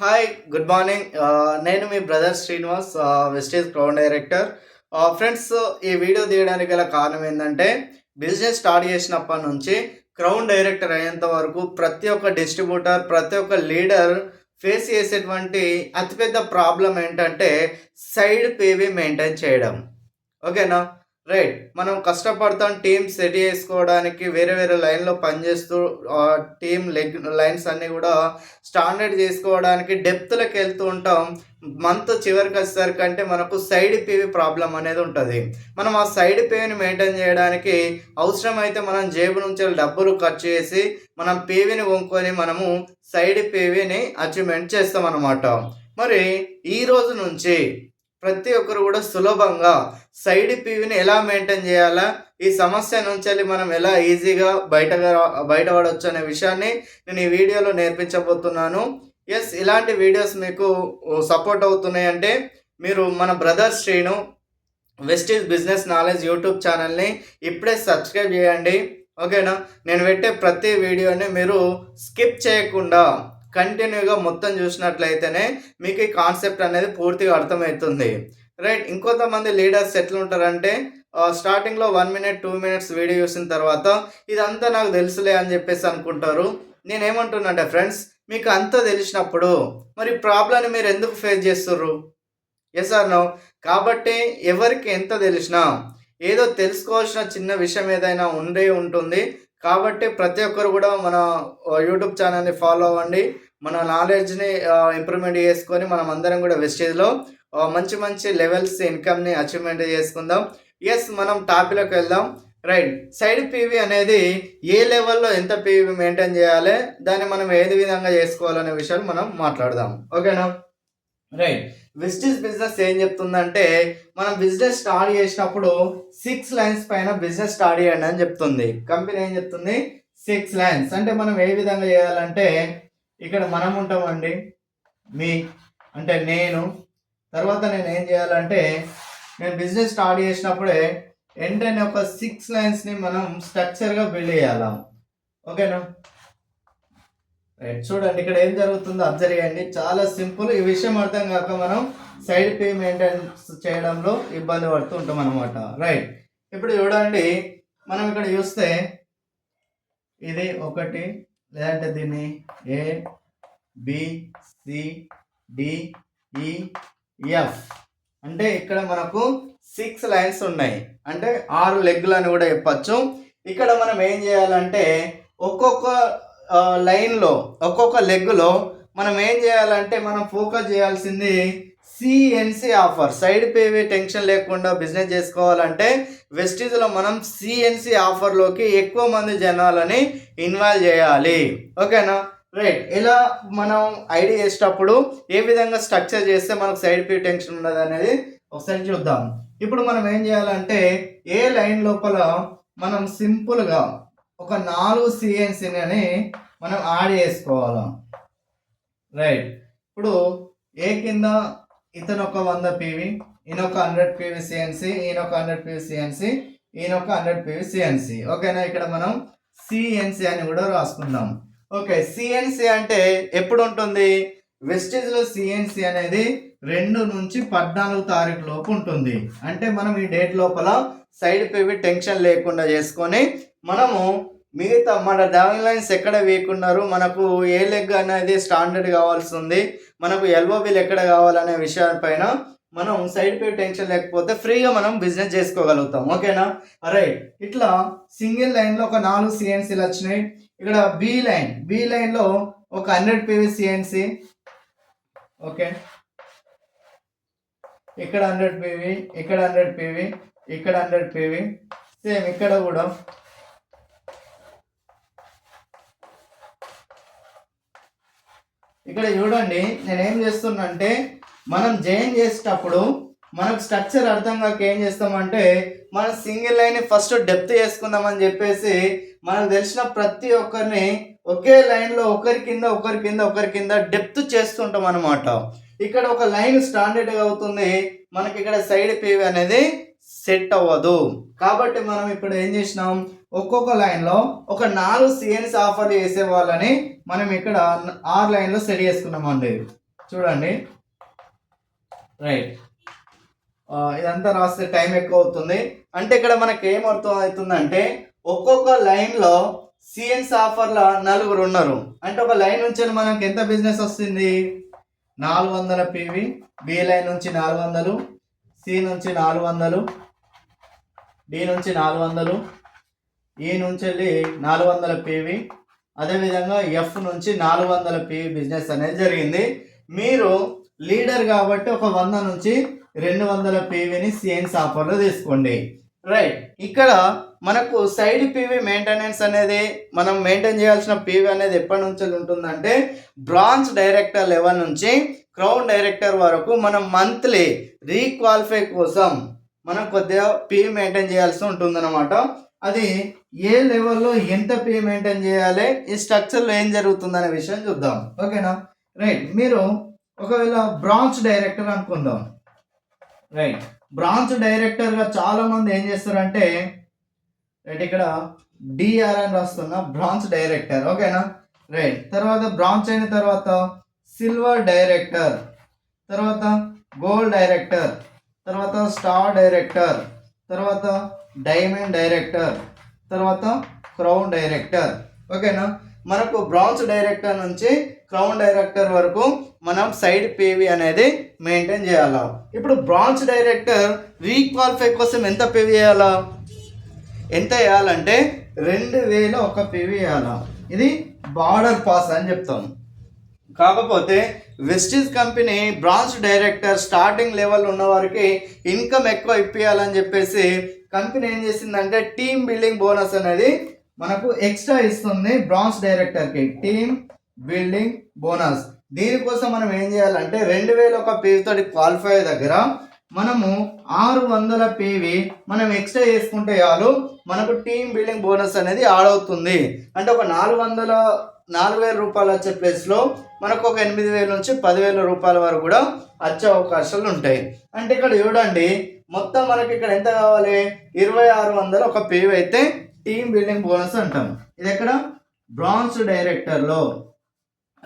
Hi good morning నేను మీ brother Srinivas Vestige crown director friends ఈ video తీయడానికి గల కారణం ఏంటంటే బిజినెస్ స్టార్ట్ చేసినప్పటి నుంచి క్రౌన్ డైరెక్టర్ అయ్యేంత వరకు ప్రతి ఒక్క డిస్ట్రిబ్యూటర్ ప్రతి ఒక్క లీడర్ ఫేస్ చేసేటువంటి అతిపెద్ద ప్రాబ్లం ఏంటంటే సైడ్ పేవి మెయింటైన్ చేయడం. ఓకేనా రైట్ మనం కష్టపడతాం టీం సెట్ చేసుకోవడానికి వేరే వేరే లైన్లో పనిచేస్తూ టీం లెగ్ లైన్స్ అన్నీ కూడా స్టాండర్డ్ చేసుకోవడానికి డెప్త్లోకి వెళ్తూ ఉంటాం. మంత్ చివరికి వచ్చేసరికి అంటే మనకు సైడ్ పీవి ప్రాబ్లం అనేది ఉంటుంది. మనం ఆ సైడ్ పేవిని మెయింటైన్ చేయడానికి అవసరమైతే మనం జేబు నుంచి డబ్బులు ఖర్చు చేసి మనం పేవిని కొనుక్కొని మనము సైడ్ పేవిని అచీవ్మెంట్ చేస్తాం అన్నమాట మరి ఈ రోజు నుంచి ప్రతి ఒక్కరు కూడా సులభంగా సైడ్ పీవీని ఎలా మెయింటైన్ చేయాలా? ఈ సమస్య నుంచి మనం ఎలా ఈజీగా బయటగా బయటపడవచ్చు అనే విషయాన్ని నేను ఈ వీడియోలో నేర్పించబోతున్నాను. ఎస్ ఇలాంటి వీడియోస్ మీకు సపోర్ట్ అవుతున్నాయి అంటే మీరు మన brother Srinu Vestige business knowledge YouTube ఛానల్ని ఇప్పుడే సబ్స్క్రైబ్ చేయండి. ఓకేనా? నేను పెట్టే ప్రతి వీడియోని మీరు స్కిప్ చేయకుండా కంటిన్యూగా మొత్తం చూసినట్లయితేనే మీకు ఈ కాన్సెప్ట్ అనేది పూర్తిగా అర్థమవుతుంది. రైట్ ఇంకొంతమంది లీడర్స్ ఎట్లా ఉంటారంటే స్టార్టింగ్లో one minute two minutes video చూసిన తర్వాత ఇదంతా నాకు తెలుసులే అని చెప్పేసి అనుకుంటారు. నేనేమంటున్నాంటే ఫ్రెండ్స్ మీకు అంతా తెలిసినప్పుడు మరి ప్రాబ్లమ్ని మీరు ఎందుకు ఫేస్ చేస్తుర్రు? ఎస్ ఆర్ నో కాబట్టి ఎవరికి ఎంత తెలిసినా ఏదో తెలుసుకోవాల్సిన చిన్న విషయం ఏదైనా ఉండే ఉంటుంది. కాబట్టి ప్రతి ఒక్కరు కూడా మన యూట్యూబ్ ఛానల్ని ఫాలో అవ్వండి. మన నాలెడ్జ్ని ఇంప్రూవ్మెంట్ చేసుకొని మనం అందరం కూడా వెస్టేజ్లో మంచి మంచి లెవెల్స్ ఇన్కమ్ని అచీవ్మెంట్ చేసుకుందాం. ఎస్ మనం టాపిక్లోకి వెళ్దాం. రైట్ సైడ్ పీవీ అనేది ఏ లెవెల్లో ఎంత పీవీ మెయింటైన్ చేయాలి దాన్ని మనం ఏది విధంగా చేసుకోవాలనే విషయాలు మనం మాట్లాడదాం. ఓకేనా రైట్ విస్టిస్ బిజినెస్ ఏం చెప్తుందంటే మనం బిజినెస్ స్టార్ట్ చేసినప్పుడు సిక్స్ లైన్స్ పైన బిజినెస్ స్టార్ట్ చేయండి అని చెప్తుంది. కంపెనీ ఏం చెప్తుంది? సిక్స్ లైన్స్ అంటే మనం ఏ విధంగా చేయాలంటే ఇక్కడ మనం ఉంటామండి మీ అంటే నేను. తర్వాత నేను ఏం చేయాలంటే నేను బిజినెస్ స్టార్ట్ చేసినప్పుడే వెంటనే ఒక సిక్స్ లైన్స్ని మనం స్ట్రక్చర్గా బిల్డ్ చేయాలా. ఓకేనా రైట్ చూడండి ఇక్కడ ఏం జరుగుతుందో అబ్జర్వ్ చేయండి. చాలా సింపుల్ ఈ విషయం అర్థం కాక మనం సైడ్ పే మెయింటెనెన్స్ చేయడంలో ఇబ్బంది పడుతూ ఉంటాం అనమాట రైట్ ఇప్పుడు చూడండి మనం ఇక్కడ చూస్తే ఇది ఒకటి లేదంటే దీన్ని ఏ బి సి డి అంటే ఇక్కడ మనకు సిక్స్ లైన్స్ ఉన్నాయి. అంటే ఆరు లెగ్లు అని కూడా చెప్పచ్చు. ఇక్కడ మనం ఏం చేయాలంటే ఒక్కొక్క లైన్లో ఒక్కొక్క లెగ్లో మనం ఏం చేయాలంటే మనం ఫోకస్ చేయాల్సింది CNC offer. Side PV tension లేకుండా బిజినెస్ చేసుకోవాలంటే వెస్టీజ్లో మనం సిఎన్సి ఆఫర్లోకి ఎక్కువ మంది జనాలని ఇన్వాల్వ్ చేయాలి. ఓకేనా? రైట్. ఇలా మనం ఐడి చేసేటప్పుడు ఏ విధంగా స్ట్రక్చర్ చేస్తే మనకు సైడ్ పే టెన్షన్ ఉండదు అనేది ఒకసారి చూద్దాం. ఇప్పుడు మనం ఏం చేయాలంటే ఏ లైన్ లోపల మనం సింపుల్గా ఒక నాలుగు సిఎన్సీని మనం యాడ్ చేసుకోవాలి? రైట్. ఇప్పుడు ఏ కింద ఇతను ఒక వంద పీవీ ఈయన ఒక హండ్రెడ్ పీవీ సిఎన్సీ ఈయన ఒక హండ్రెడ్ పీవీ సిఎన్సీ ఈయన ఒక హండ్రెడ్ పీవీ సిఎన్సీ. ఓకేనా? ఇక్కడ మనం సిఎన్సీ అని కూడా రాసుకుందాం. ఓకే సిఎన్సి అంటే ఎప్పుడు ఉంటుంది వెస్టేజ్లో సిఎన్సీ అనేది రెండు నుంచి పద్నాలుగు తారీఖు లోపు ఉంటుంది. అంటే మనం ఈ డేట్ లోపల సైడ్ పేవి టెన్షన్ లేకుండా చేసుకొని మనము మిగతా మన డౌన్ లైన్స్ ఎక్కడ వేయకున్నారు? మనకు ఏ లెగ్ అనేది స్టాండర్డ్ కావాల్సి ఉంది. మనకు ఎల్ఓబిల్ ఎక్కడ కావాలనే విషయాలపైన మనం సైడ్ పే టెన్షన్ లేకపోతే ఫ్రీగా మనం బిజినెస్ చేసుకోగలుగుతాం. ఓకేనా? రైట్ ఇట్లా సింగిల్ లైన్లో ఒక నాలుగు సిఎన్సీలు వచ్చినాయి. ఇక్కడ బి లైన్ బి లైన్లో ఒక హండ్రెడ్ పీవీ సిఎన్సీ ఓకే. ఇక్కడ హండ్రెడ్ పీవీ ఇక్కడ హండ్రెడ్ పీవీ ఇక్కడ హండ్రెడ్ పీవీ సేమ్ ఇక్కడ కూడా. ఇక్కడ చూడండి నేను ఏం చేస్తున్నా అంటే మనం జాయిన్ చేసేటప్పుడు మనకు స్ట్రక్చర్ అర్థం కాక ఏం చేస్తామంటే మనం సింగిల్ లైన్ ఫస్ట్ డెప్త్ చేసుకుందామని చెప్పేసి మనకు తెలిసిన ప్రతి ఒక్కరిని ఒకే లైన్లో ఒకరి కింద ఒకరి కింద ఒకరి కింద డెప్త్ చేస్తుంటాం అనమాట ఇక్కడ ఒక లైన్ స్టాండర్డ్గా అవుతుంది మనకి ఇక్కడ సైడ్ పేవ్ అనేది సెట్ అవ్వదు. కాబట్టి మనం ఇప్పుడు ఏం చేసినాం? ఒక్కొక్క లైన్లో ఒక నాలుగు సిఎన్స్ ఆఫర్లు చేసే వాళ్ళని మనం ఇక్కడ ఆరు లైన్లో సెట్ చేసుకున్నామండి. చూడండి. రైట్ ఇదంతా రాస్తే టైం ఎక్కువ అవుతుంది. అంటే ఇక్కడ మనకి ఏం అర్థం అవుతుందంటే ఒక్కొక్క లైన్లో సిఎన్స్ ఆఫర్ల నలుగురు ఉన్నారు. అంటే ఒక లైన్ నుంచి మనకి ఎంత బిజినెస్ వస్తుంది? నాలుగు వందల పీవీ బి లైన్ నుంచి నాలుగు వందలు సి నుంచి నాలుగు వందలు డి నుంచి నాలుగు వందలు ఈ నుంచి వెళ్ళి నాలుగు వందల పీవీ అదేవిధంగా ఎఫ్ నుంచి నాలుగు వందల పీవీ బిజినెస్ అనేది జరిగింది. మీరు లీడర్ కాబట్టి ఒక వంద నుంచి రెండు వందల పీవీని సిఎన్స్ ఆఫర్లో తీసుకోండి. రైట్ ఇక్కడ మనకు సైడ్ పీవీ మెయింటెనెన్స్ అనేది మనం మెయింటైన్ చేయాల్సిన పీవీ అనేది ఎప్పటి నుంచి ఉంటుందంటే బ్రాంచ్ డైరెక్టర్ లెవెల్ నుంచి క్రౌన్ డైరెక్టర్ వరకు మనం మంత్లీ రీక్వాలిఫై కోసం మనం కొద్దిగా పీవీ మెయింటైన్ చేయాల్సి ఉంటుందన్నమాట. అది ఏ లెవెల్లో ఎంత పే మెయింటైన్ చేయాలి ఈ స్ట్రక్చర్లో ఏం జరుగుతుందనే విషయం చూద్దాం. ఓకేనా? రైట్ మీరు ఒకవేళ బ్రాంచ్ డైరెక్టర్ అనుకుందాం. రైట్ బ్రాంచ్ డైరెక్టర్గా చాలా మంది ఏం చేస్తారంటే రైట్ ఇక్కడ డిఆర్ అని రాస్తున్న బ్రాంచ్ డైరెక్టర్ ఓకేనా? రైట్ తర్వాత బ్రాంచ్ అయిన తర్వాత సిల్వర్ డైరెక్టర్ తర్వాత గోల్డ్ డైరెక్టర్ తర్వాత స్టార్ డైరెక్టర్ తర్వాత డైమండ్ డైరెక్టర్ తర్వాత క్రౌన్ డైరెక్టర్. ఓకేనా? మనకు బ్రాంజ్ డైరెక్టర్ నుంచి క్రౌన్ డైరెక్టర్ వరకు మనం సైడ్ పేవి అనేది మెయింటైన్ చేయాలా? ఇప్పుడు బ్రాంచ్ డైరెక్టర్ రీక్వాలిఫై కోసం ఎంత పేవి చేయాలా ఎంత వేయాలంటే రెండు వేల ఒక పేవి వేయాలా? ఇది బార్డర్ పాస్ అని చెప్తాం. కాకపోతే Vestige company branch director starting level ఉన్న వారికి ఇన్కమ్ ఎక్కువ ఇప్పించాలని చెప్పేసి కంపెనీ ఏం చేసిందంటే టీమ్ బిల్డింగ్ బోనస్ అనేది మనకు ఎక్స్ట్రా ఇస్తుంది బ్రాంచ్ డైరెక్టర్కి. Team building bonus. దీనికోసం మనం ఏం చేయాలంటే రెండు వేల ఒక పేజ్ తోటి క్వాలిఫై దగ్గర మనము ఆరు వందల పేవి మనం ఎక్స్ట్రా చేసుకుంటే చాలు మనకు టీమ్ బిల్డింగ్ బోనస్ అనేది యాడ్ అవుతుంది. అంటే ఒక నాలుగు వందల నాలుగు వేల రూపాయలు వచ్చే ప్లేస్లో మనకు ఒక ఎనిమిది వేల నుంచి పదివేల రూపాయల వరకు కూడా వచ్చే అవకాశాలు ఉంటాయి. అంటే ఇక్కడ చూడండి మొత్తం మనకి ఇక్కడ ఎంత కావాలి? ఇరవై ఆరు వందలు ఒక పేవ్ అయితే టీమ్ బిల్డింగ్ బోనస్ అంటాం. ఇది ఎక్కడ? బ్రాంచ్ డైరెక్టర్లో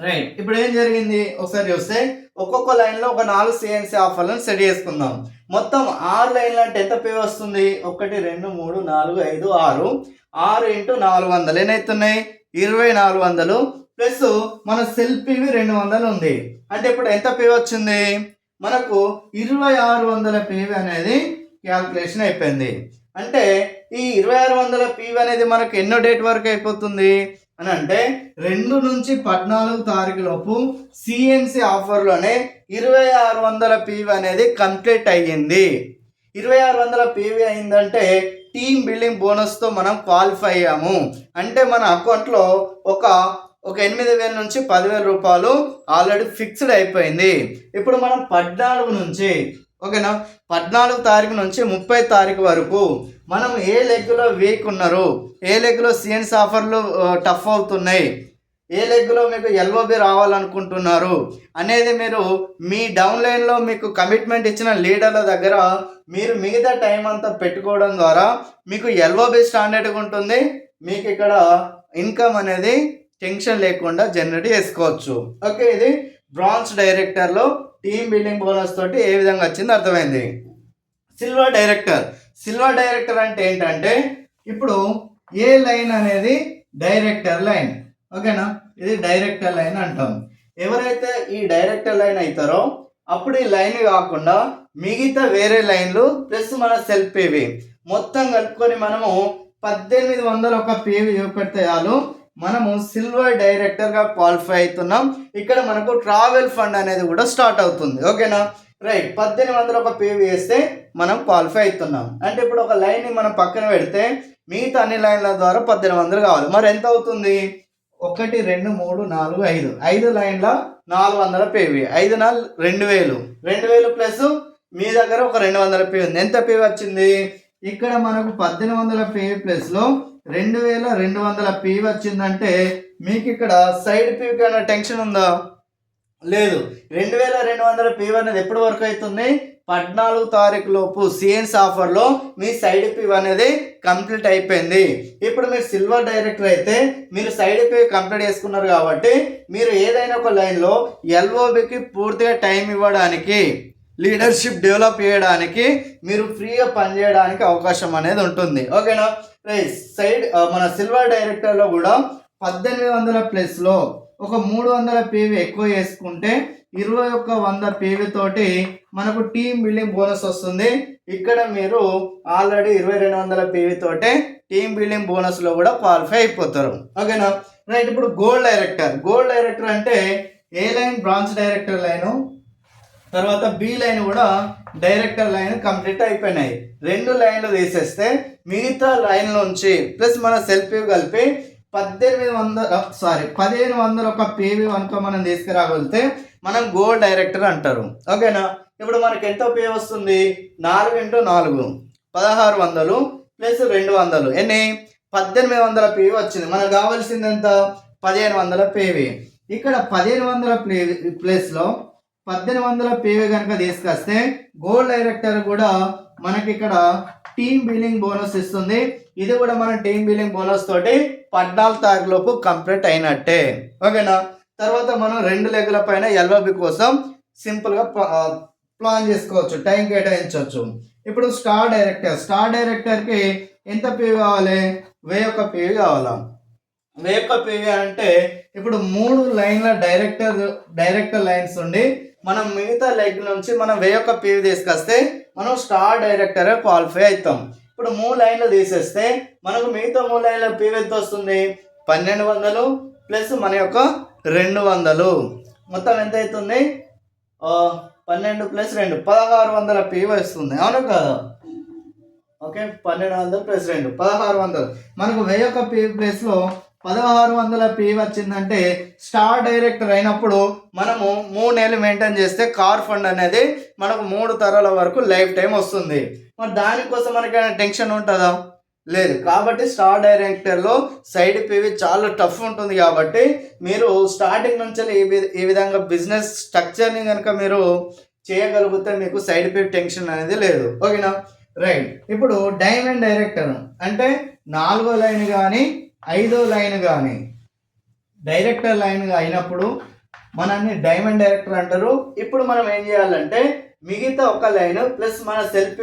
రైట్ ఇప్పుడు ఏం జరిగింది? ఒకసారి చూస్తే ఒక్కొక్క లైన్లో ఒక నాలుగు సిఎన్సీ ఆఫర్లను సెట్ చేసుకుందాం. మొత్తం ఆరు లైన్లు అంటే ఎంత పే వస్తుంది? ఒకటి రెండు మూడు నాలుగు ఐదు ఆరు. ఆరు ఇంటూ నాలుగు వందలు ఎన్నైతున్నాయి ఇరవై నాలుగు వందలు ప్లస్ మన సెల్ఫీవి రెండు వందలు ఉంది. అంటే ఇప్పుడు ఎంత పే వచ్చింది? మనకు ఇరవై ఆరు వందల పివి అనేది క్యాల్కులేషన్ అయిపోయింది. అంటే ఈ ఇరవై ఆరు వందల పివి అనేది మనకు ఎన్నో డేట్ వరకు అయిపోతుంది? అని అంటే రెండు నుంచి పద్నాలుగు తారీఖు లోపు సిఎన్సి ఆఫర్లోనే ఇరవై ఆరు వందల పీవీ అనేది కంప్లీట్ అయ్యింది. ఇరవై ఆరు వందల పీవీ అయిందంటే టీమ్ బిల్డింగ్ బోనస్తో మనం క్వాలిఫై అయ్యాము. అంటే మన అకౌంట్లో ఒక ఒక ఎనిమిది వేల నుంచి పదివేల రూపాయలు ఆల్రెడీ ఫిక్స్డ్ అయిపోయింది. ఇప్పుడు మనం పద్నాలుగు నుంచి ఓకేనా? పద్నాలుగు తారీఖు నుంచి ముప్పై తారీఖు వరకు మనం ఏ లెగ్లో వీక్ ఉన్నారు ఏ లెగ్లో సిఎన్స్ ఆఫర్లు టఫ్ అవుతున్నాయి ఏ లెగ్లో మీకు ఎల్ఓబి రావాలనుకుంటున్నారు అనేది మీరు మీ డౌన్లైన్లో మీకు కమిట్మెంట్ ఇచ్చిన లీడర్ల దగ్గర మీరు మిగతా టైం అంతా పెట్టుకోవడం ద్వారా మీకు ఎల్ఓబి స్టాండర్డ్గా ఉంటుంది. మీకు ఇక్కడ ఇన్కమ్ అనేది టెన్షన్ లేకుండా జనరేట్ చేసుకోవచ్చు. ఓకే ఇది బ్రాంచ్ డైరెక్టర్లో టీమ్ బిల్డింగ్ బోనస్ తోటి ఏ విధంగా వచ్చింది అర్థమైంది. Silver director. సిల్వర్ డైరెక్టర్ అంటే ఏంటంటే ఇప్పుడు ఏ లైన్ అనేది డైరెక్టర్ లైన్. ఓకేనా? ఇది డైరెక్టర్ లైన్ అంటాం. ఎవరైతే ఈ డైరెక్టర్ లైన్ అవుతారో అప్పుడు ఈ లైన్ కాకుండా మిగతా వేరే లైన్లు ప్లస్ మన సెల్ఫ్ పేవి. మొత్తం కలుపుకొని మనము పద్దెనిమిది వందల ఒక పేవి చూపెడితే చాలు. మనము సిల్వర్ డైరెక్టర్గా క్వాలిఫై అవుతున్నాం. ఇక్కడ మనకు ట్రావెల్ ఫండ్ అనేది కూడా స్టార్ట్ అవుతుంది. ఓకేనా? రైట్. పద్దెనిమిది వందల ఒక పే వేస్తే మనం క్వాలిఫై అవుతున్నాం. అంటే ఇప్పుడు ఒక లైన్ని మనం పక్కన పెడితే మిగతా అన్ని లైన్ల ద్వారా పద్దెనిమిది వందలు కావాలి. మరి ఎంత అవుతుంది? ఒకటి రెండు మూడు నాలుగు ఐదు. ఐదు లైన్ల నాలుగు వందల పేవి. ఐదు నాలుగు రెండు వేలు. రెండు వేలు ప్లస్ మీ దగ్గర ఒక రెండు వందల పే ఉంది. ఎంత పే వచ్చింది? ఇక్కడ మనకు పద్దెనిమిది వందల పే ప్లస్లో రెండు వేల రెండు వందల పీ వచ్చిందంటే మీకు ఇక్కడ సైడ్ పీకి ఏమైనా టెన్షన్ ఉందా? లేదు. రెండు వేల రెండు వందల పీ అనేది ఎప్పటి వరకు అవుతుంది పద్నాలుగు తారీఖు లోపు సిఎన్స్ ఆఫర్లో మీ సైడ్ పివ్ అనేది కంప్లీట్ అయిపోయింది. ఇప్పుడు మీరు సిల్వర్ డైరెక్టర్ అయితే మీరు సైడ్ పివ్ కంప్లీట్ చేసుకున్నారు కాబట్టి మీరు ఏదైనా ఒక లైన్లో ఎల్ఓబికి పూర్తిగా టైం ఇవ్వడానికి లీడర్షిప్ డెవలప్ చేయడానికి మీరు ఫ్రీగా పనిచేయడానికి అవకాశం అనేది ఉంటుంది. ఓకేనా? రైట్ సైడ్ మన సిల్వర్ డైరెక్టర్లో కూడా పద్దెనిమిది వందల ప్లస్లో ఒక మూడు వందల పీవీ ఎక్కువ చేసుకుంటే ఇరవై ఒక్క వంద పీవీ తోటి మనకు టీమ్ బిల్డింగ్ బోనస్ వస్తుంది. ఇక్కడ మీరు ఆల్రెడీ ఇరవై రెండు వందల పీవీ తోటే టీమ్ బిల్డింగ్ బోనస్లో కూడా క్వాలిఫై అయిపోతారు. ఓకేనా? రైట్ ఇప్పుడు గోల్డ్ డైరెక్టర్. గోల్డ్ డైరెక్టర్ అంటే A line? Branch director line? తర్వాత బి లైన్ కూడా డైరెక్టర్ లైన్ కంప్లీట్ అయిపోయినాయి. రెండు లైన్లు తీసేస్తే మిగతా లైన్ నుంచి ప్లస్ మన సెల్ఫీ కలిపి పద్దెనిమిది వందల సారీ పదిహేను వందల ఒక పీవీ కనుక మనం తీసుకురాగలిగితే మనం గో డైరెక్టర్ అంటారు. ఓకేనా ఇప్పుడు మనకి ఎంత పే వస్తుంది? నాలుగు ఇంటూ నాలుగు. పదహారు వందలు ప్లస్ రెండు వందలు. ఎన్ని? పద్దెనిమిది వందల పీవీ వచ్చింది. మనకు కావాల్సింది ఎంత? పదిహేను వందల పీవీ ఇక్కడ పదిహేను వందల ప్లే ప్లేస్లో పద్దెనిమిది వందల పేవే కనుక తీసుకొస్తే గోల్డ్ డైరెక్టర్ కూడా మనకి ఇక్కడ టీమ్ బిల్లింగ్ బోనస్ ఇస్తుంది. ఇది కూడా మన టీమ్ బిల్లింగ్ బోనస్ తోటి పద్నాలుగు తారీఖు లోపు కంప్లీట్ అయినట్టే. ఓకేనా? తర్వాత మనం రెండు లెగ్ల పైన ఎల్ఓబి కోసం సింపుల్గా ప్లాన్ చేసుకోవచ్చు టైం కేటాయించవచ్చు. ఇప్పుడు స్టార్ డైరెక్టర్ స్టార్ డైరెక్టర్కి ఎంత పే కావాలి? వెయ్యి ఒక పే కావాలా? వేకప్ ఒక్క అంటే ఇప్పుడు మూడు లైన్ల డైరెక్టర్ డైరెక్టర్ లైన్స్ ఉండి మనం మిగతా లెగ్ నుంచి మనం వెయ్యి ఒక్క తీసుకొస్తే మనం స్టార్ డైరెక్టర్ క్వాలిఫై అవుతాం. ఇప్పుడు మూడు లైన్లు తీసేస్తే మనకు మిగతా మూడు లైన్ల పీవీ ఎంత వస్తుంది? పన్నెండు వందలు ప్లస్ మన యొక్క రెండు వందలు. మొత్తం ఎంత అవుతుంది? పన్నెండు ప్లస్ రెండు పదహారు వందల పీవీ వస్తుంది. అవును కదా? ఓకే పన్నెండు వందలు ప్లస్ రెండు పదహారు వందలు. మనకు వెయ్యి ఒక ప్లేస్లో పదహారు వందల పి వచ్చిందంటే స్టార్ డైరెక్టర్ అయినప్పుడు మనము మూడు నెలలు మెయింటైన్ చేస్తే కార్ ఫండ్ అనేది మనకు మూడు తరాల వరకు లైఫ్ టైం వస్తుంది. మరి దానికోసం మనకి టెన్షన్ ఉంటుందా? లేదు. కాబట్టి స్టార్ డైరెక్టర్లో సైడ్ పివి చాలా టఫ్ ఉంటుంది కాబట్టి మీరు స్టార్టింగ్ నుంచి ఈ వి- ఈ విధంగా బిజినెస్ స్ట్రక్చర్ని కనుక మీరు చేయగలిగితే మీకు సైడ్ పివి టెన్షన్ అనేది లేదు. ఓకేనా? రైట్. ఇప్పుడు డైమండ్ డైరెక్టర్. అంటే నాలుగో లైన్ కానీ ఐదో లైన్ కానీ డైరెక్టర్ లైన్ అయినప్పుడు మనల్ని డైమండ్ డైరెక్టర్ అంటారు. ఇప్పుడు మనం ఏం చేయాలంటే మిగతా ఒక లైన్ ప్లస్ మన సెల్ఫీ